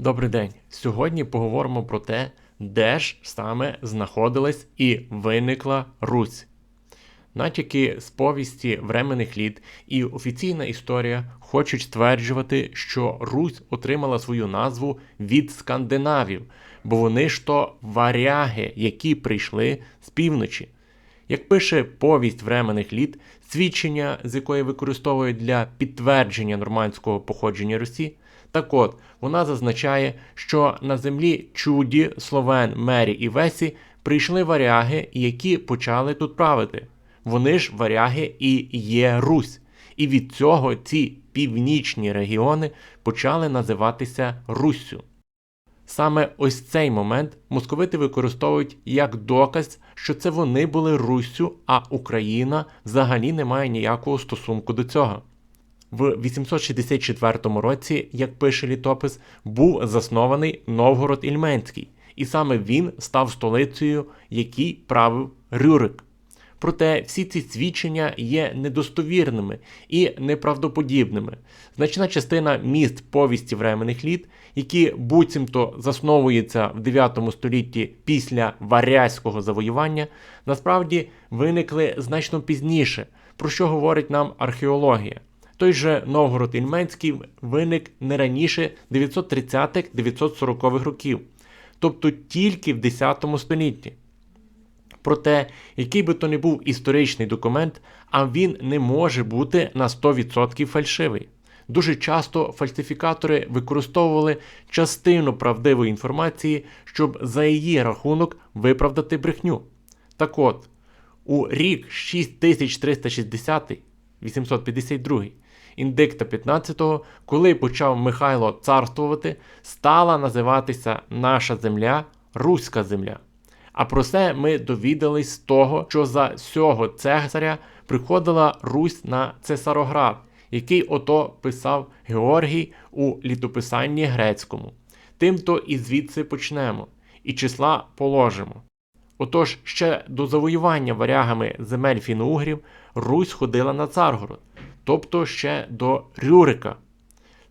Добрий день. Сьогодні поговоримо про те, де ж саме знаходилась і виникла Русь. Натяки з повісті временних літ і офіційна історія хочуть стверджувати, що Русь отримала свою назву від скандинавів, бо вони ж то варяги, які прийшли з півночі. Як пише повість временних літ, свідчення, з якої використовують для підтвердження нормандського походження Русі, так от вона зазначає, що на землі чуді словен, мері і весі прийшли варяги, які почали тут правити. Вони ж варяги і є Русь. І від цього ці північні регіони почали називатися Руссю. Саме ось цей момент московити використовують як доказ, що це вони були Руссю, а Україна взагалі не має ніякого стосунку до цього. В 864 році, як пише літопис, був заснований Новгород Ільменський, і саме він став столицею, який правив Рюрик. Проте всі ці свідчення є недостовірними і неправдоподібними. Значна частина міст повісті временних літ, які буцімто засновуються в 9 столітті після варязького завоювання, насправді виникли значно пізніше, про що говорить нам археологія. Той же Новгород Ільменський виник не раніше 930-940-х років, тобто тільки в 10 столітті. Проте, який би то не був історичний документ, а він не може бути на 100% фальшивий. Дуже часто фальсифікатори використовували частину правдивої інформації, щоб за її рахунок виправдати брехню. Так от, у рік 6360 852 індикта 15-го, коли почав Михайло царствувати, стала називатися наша земля Руська земля. А про це ми довідались з того, що за сього цесаря приходила Русь на Цесароград, який ото писав Георгій у літописанні грецькому. Тимто і звідси почнемо, і числа положимо. Отож, ще до завоювання варягами земель фіноугрів Русь ходила на Царгород, тобто ще до Рюрика.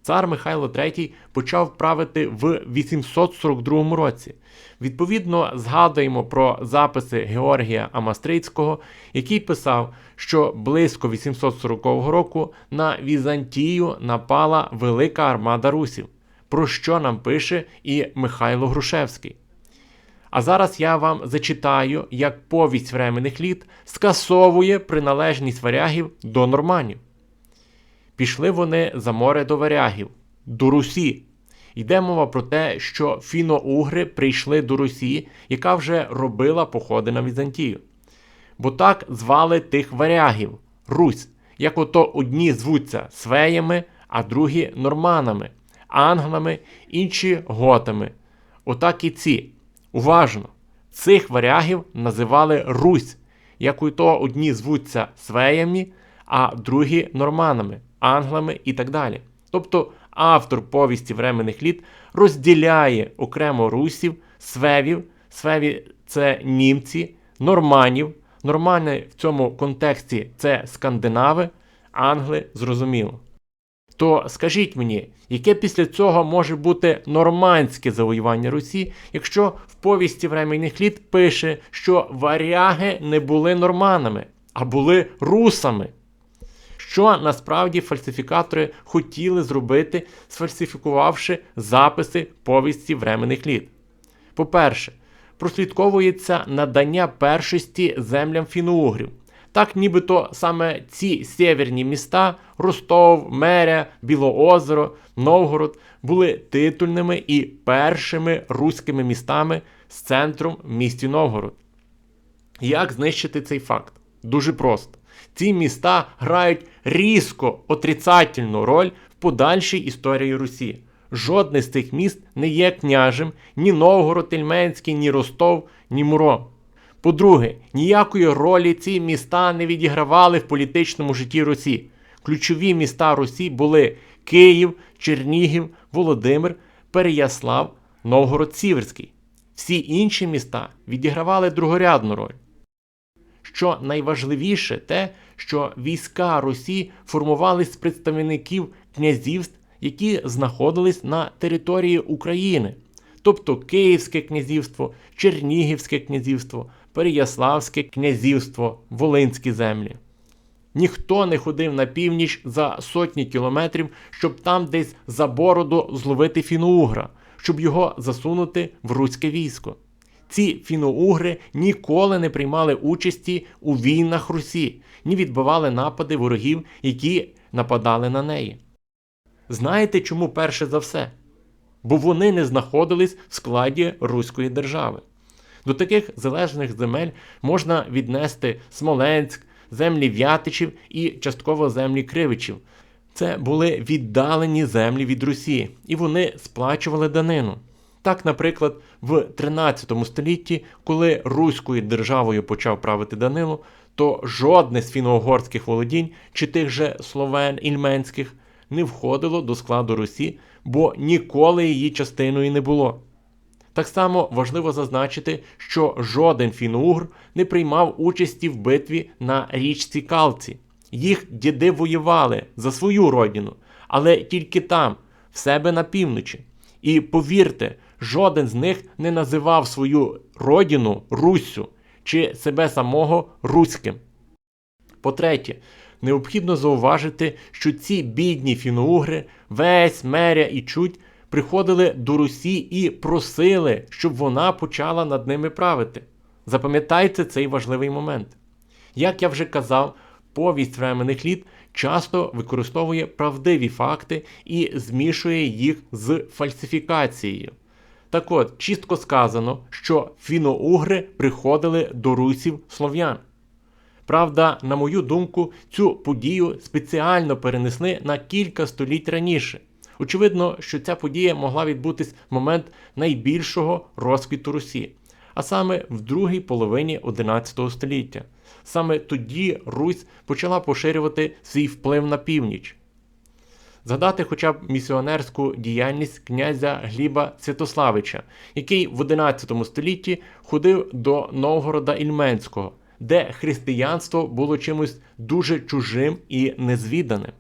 Цар Михайло III почав правити в 842 році. Відповідно, згадуємо про записи Георгія Амастрицького, який писав, що близько 840 року на Візантію напала велика армада русів, про що нам пише і Михайло Грушевський. А зараз я вам зачитаю, як повість временних літ скасовує приналежність варягів до норманів. Пішли вони за море до варягів, до Русі. Йде мова про те, що фіно-угри прийшли до Русі, яка вже робила походи на Візантію. Бо так звали тих варягів Русь, як ото одні звуться свеями, а другі норманами, англами, інші готами. Отак і ці. Уважно! Цих варягів називали Русь, як ото одні звуться свеями, а другі норманами англами і так далі. Тобто автор повісті временних літ розділяє окремо русів, свевів, свеві це німці, норманів. Нормани в цьому контексті це скандинави, англи зрозуміло. То скажіть мені, яке після цього може бути нормандське завоювання Русі, якщо в повісті временних літ пише, що варяги не були норманами, а були русами? Що насправді фальсифікатори хотіли зробити, сфальсифікувавши записи повісті временних літ. По-перше, прослідковується надання першості землям фіноугрів. Так, нібито саме ці сєвєрні міста Ростов, Меря, Білоозеро, Новгород були титульними і першими руськими містами з центром в місті Новгород. Як знищити цей факт? Дуже просто. Ці міста грають різко отрицательну роль в подальшій історії Русі. Жодне з цих міст не є княжем ні Новгород, Ільменський, ні Ростов, ні Муро. По-друге, ніякої ролі ці міста не відігравали в політичному житті Русі. Ключові міста Русі були Київ, Чернігів, Володимир, Переяслав, Новгород Сіверський. Всі інші міста відігравали другорядну роль. Що найважливіше те, що війська Русі формувались з представників князівств, які знаходились на території України, тобто Київське князівство, Чернігівське князівство, Переяславське князівство, Волинські землі. Ніхто не ходив на північ за сотні кілометрів, щоб там десь за бороду зловити фіноугра, щоб його засунути в руське військо. Ці фіноугри ніколи не приймали участі у війнах Русі, ні відбивали напади ворогів, які нападали на неї. Знаєте чому перше за все? Бо вони не знаходились в складі Руської держави. До таких залежних земель можна віднести Смоленськ, землі В'ятичів і частково землі Кривичів. Це були віддалені землі від Русі, і вони сплачували данину. Так, наприклад, в 13 столітті, коли Руською державою почав правити Данило, то жодне з фіно-угорських володінь чи тих же словен ільменських не входило до складу Русі, бо ніколи її частиною не було. Так само важливо зазначити, що жоден фіно-угр не приймав участі в битві на річці Калці. Їх діди воювали за свою родину, але тільки там, в себе на півночі. І повірте, жоден з них не називав свою родину Руссю чи себе самого Руським. По-третє, необхідно зауважити, що ці бідні фіноугри, весь, меря і чуть приходили до Русі і просили, щоб вона почала над ними правити. Запам'ятайте цей важливий момент. Як я вже казав, повість временних літ часто використовує правдиві факти і змішує їх з фальсифікацією. Так от, чітко сказано, що фіноугри приходили до русів слов'ян. Правда, на мою думку, цю подію спеціально перенесли на кілька століть раніше. Очевидно, що ця подія могла відбутись в момент найбільшого розквіту Русі, а саме в другій половині XI століття. Саме тоді Русь почала поширювати свій вплив на північ. Згадати хоча б місіонерську діяльність князя Гліба Святославича, який в XI столітті ходив до Новгорода Ільменського, де християнство було чимось дуже чужим і незвіданим.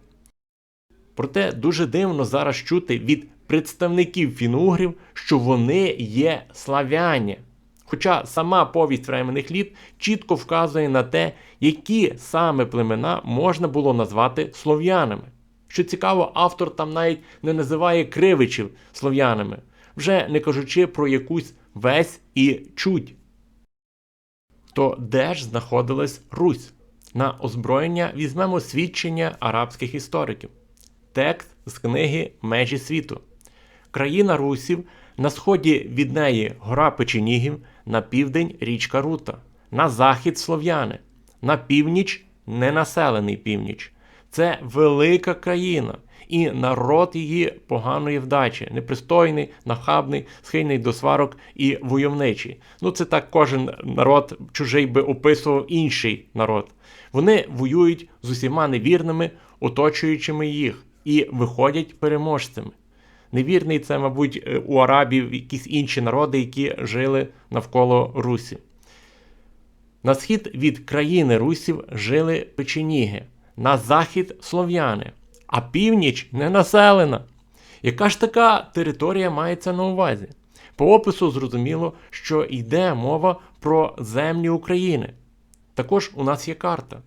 Проте дуже дивно зараз чути від представників фінугрів, що вони є славяні. Хоча сама повість временних літ чітко вказує на те, які саме племена можна було назвати слов'янами. Що цікаво, автор там навіть не називає кривичів слов'янами, вже не кажучи про якусь весь і чуть. То де ж знаходилась Русь? На озброєння візьмемо свідчення арабських істориків. Текст з книги Межі світу. Країна Русів на сході від неї гора Печенігів, на південь річка Рута, на захід Слов'яни, на північ ненаселений північ. Це велика країна, і народ її поганої вдачі, непристойний, нахабний, схильний до сварок і войовничий. Ну це так кожен народ чужий би описував інший народ. Вони воюють з усіма невірними, оточуючими їх, і виходять переможцями. Невірний це, мабуть, е, у арабів якісь інші народи, які жили навколо Русі. На схід від країни Русів жили печеніги, на захід слов'яни, а північ не населена. Яка ж така територія мається на увазі? По опису зрозуміло, що йде мова про землі України. Також у нас є карта.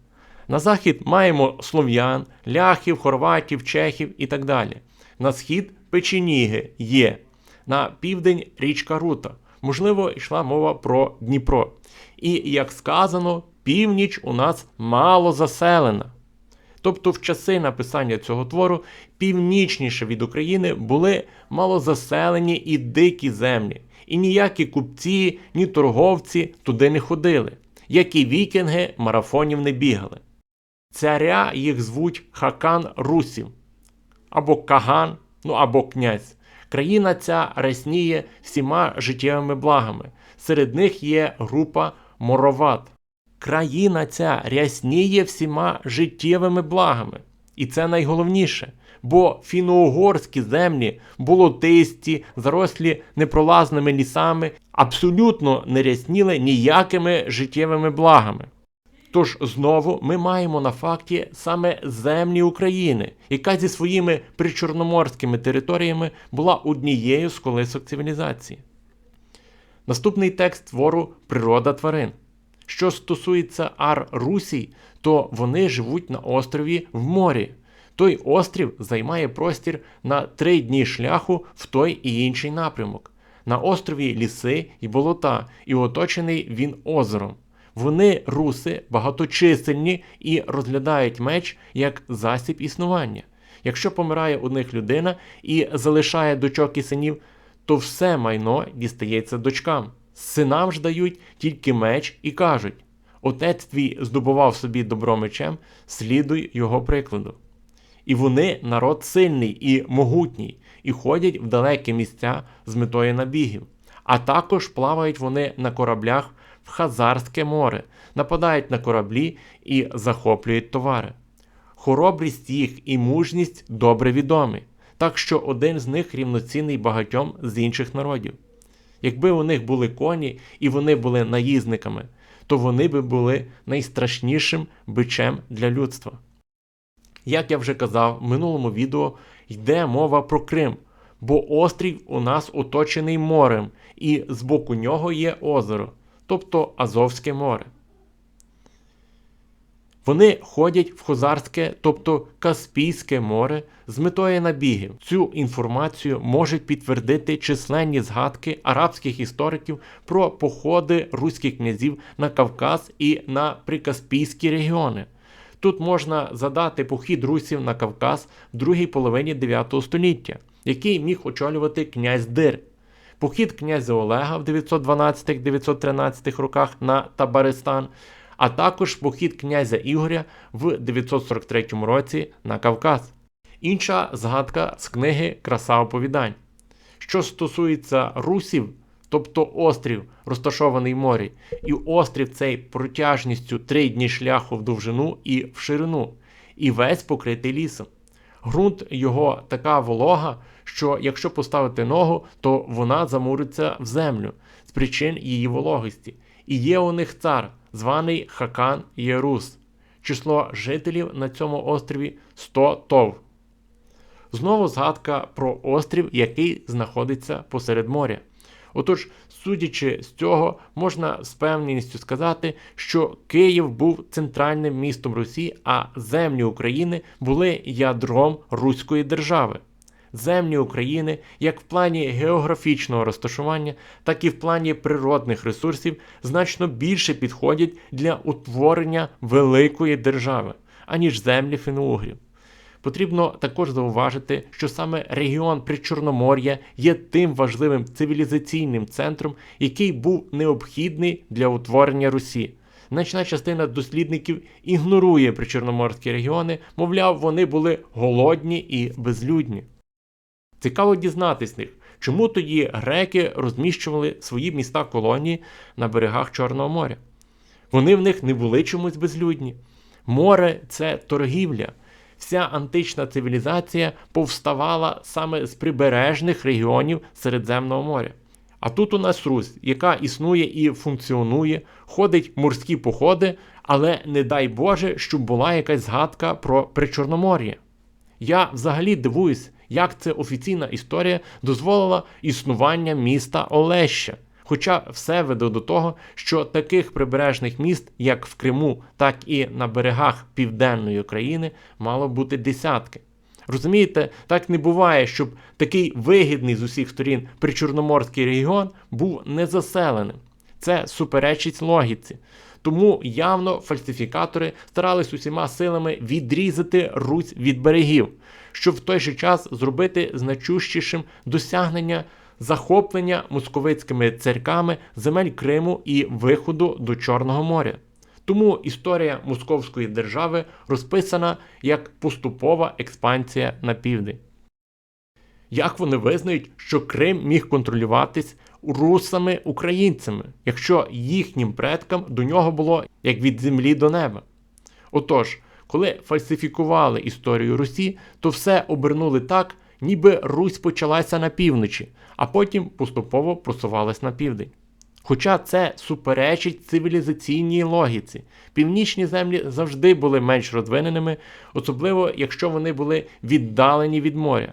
На захід маємо слов'ян, ляхів, хорватів, чехів і так далі. На схід печеніги є. На південь річка Рута. Можливо, йшла мова про Дніпро. І, як сказано, північ у нас мало заселена. Тобто, в часи написання цього твору північніше від України були малозаселені і дикі землі, і ніякі купці, ні торговці туди не ходили, як і вікінги марафонів не бігали. Царя їх звуть Хакан Русів, або Каган, ну або князь. Країна ця рясніє всіма життєвими благами. Серед них є група Мороват. Країна ця рясніє всіма життєвими благами. І це найголовніше. Бо фіно-угорські землі, болотисті, зарослі непролазними лісами, абсолютно не рясніли ніякими життєвими благами. Тож знову ми маємо на факті саме землі України, яка зі своїми причорноморськими територіями була однією з колисок цивілізації. Наступний текст твору Природа тварин. Що стосується ар Русій, то вони живуть на острові в морі. Той острів займає простір на три дні шляху в той і інший напрямок. На острові ліси і болота, і оточений він озером. Вони, руси, багаточисельні і розглядають меч як засіб існування. Якщо помирає у них людина і залишає дочок і синів, то все майно дістається дочкам. Синам ж дають тільки меч і кажуть: Отець твій здобував собі добро мечем, слідуй його прикладу. І вони народ сильний і могутній, і ходять в далекі місця з метою набігів. А також плавають вони на кораблях в Хазарське море, нападають на кораблі і захоплюють товари. Хоробрість їх і мужність добре відомі, так що один з них рівноцінний багатьом з інших народів. Якби у них були коні і вони були наїзниками, то вони би були найстрашнішим бичем для людства. Як я вже казав в минулому відео, йде мова про Крим, бо острів у нас оточений морем, і з боку нього є озеро, тобто Азовське море. Вони ходять в Хозарське, тобто Каспійське море, з метою набігів. Цю інформацію можуть підтвердити численні згадки арабських істориків про походи руських князів на Кавказ і на прикаспійські регіони. Тут можна задати похід русів на Кавказ в другій половині 9 століття, який міг очолювати князь Дир. Похід князя Олега в 912-913 роках на Табаристан, а також похід князя Ігоря в 943 році на Кавказ. Інша згадка з книги Краса оповідань. Що стосується русів, тобто острів, розташований в морі, і острів цей протяжністю три дні шляху в довжину і в ширину, і весь покритий лісом. Грунт його така волога, що якщо поставити ногу, то вона замуриться в землю з причин її вологості. І є у них цар, званий Хакан Єрус. Число жителів на цьому острові 100 тов. Знову згадка про острів, який знаходиться посеред моря. Отож, судячи з цього, можна з певністю сказати, що Київ був центральним містом Русі, а землі України були ядром Руської держави. Землі України як в плані географічного розташування, так і в плані природних ресурсів значно більше підходять для утворення великої держави, аніж землі фіноугрів. Потрібно також зауважити, що саме регіон Причорномор'я є тим важливим цивілізаційним центром, який був необхідний для утворення Русі. Значна частина дослідників ігнорує причорноморські регіони, мовляв, вони були голодні і безлюдні. Цікаво дізнатись них, чому тоді греки розміщували свої міста колонії на берегах Чорного моря. Вони в них не були чомусь безлюдні. Море це торгівля. Вся антична цивілізація повставала саме з прибережних регіонів Середземного моря. А тут у нас Русь, яка існує і функціонує, ходить морські походи, але не дай Боже, щоб була якась згадка про Причорномор'я. Я взагалі дивуюсь, як це офіційна історія дозволила існування міста Олеща. Хоча все веде до того, що таких прибережних міст, як в Криму, так і на берегах Південної України, мало бути десятки. Розумієте, так не буває, щоб такий вигідний з усіх сторін причорноморський регіон був незаселеним. Це суперечить логіці. Тому явно фальсифікатори старались усіма силами відрізати Русь від берегів, щоб в той же час зробити значущішим досягнення захоплення московицькими царьками земель Криму і виходу до Чорного моря. Тому історія Московської держави розписана як поступова експансія на південь. Як вони визнають, що Крим міг контролюватись русами-українцями, якщо їхнім предкам до нього було як від землі до неба? Отож, коли фальсифікували історію Русі, то все обернули так, ніби Русь почалася на півночі, а потім поступово просувалась на південь. Хоча це суперечить цивілізаційній логіці. Північні землі завжди були менш розвиненими, особливо якщо вони були віддалені від моря.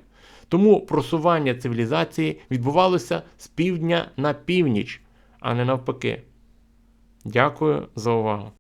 Тому просування цивілізації відбувалося з півдня на північ, а не навпаки. Дякую за увагу.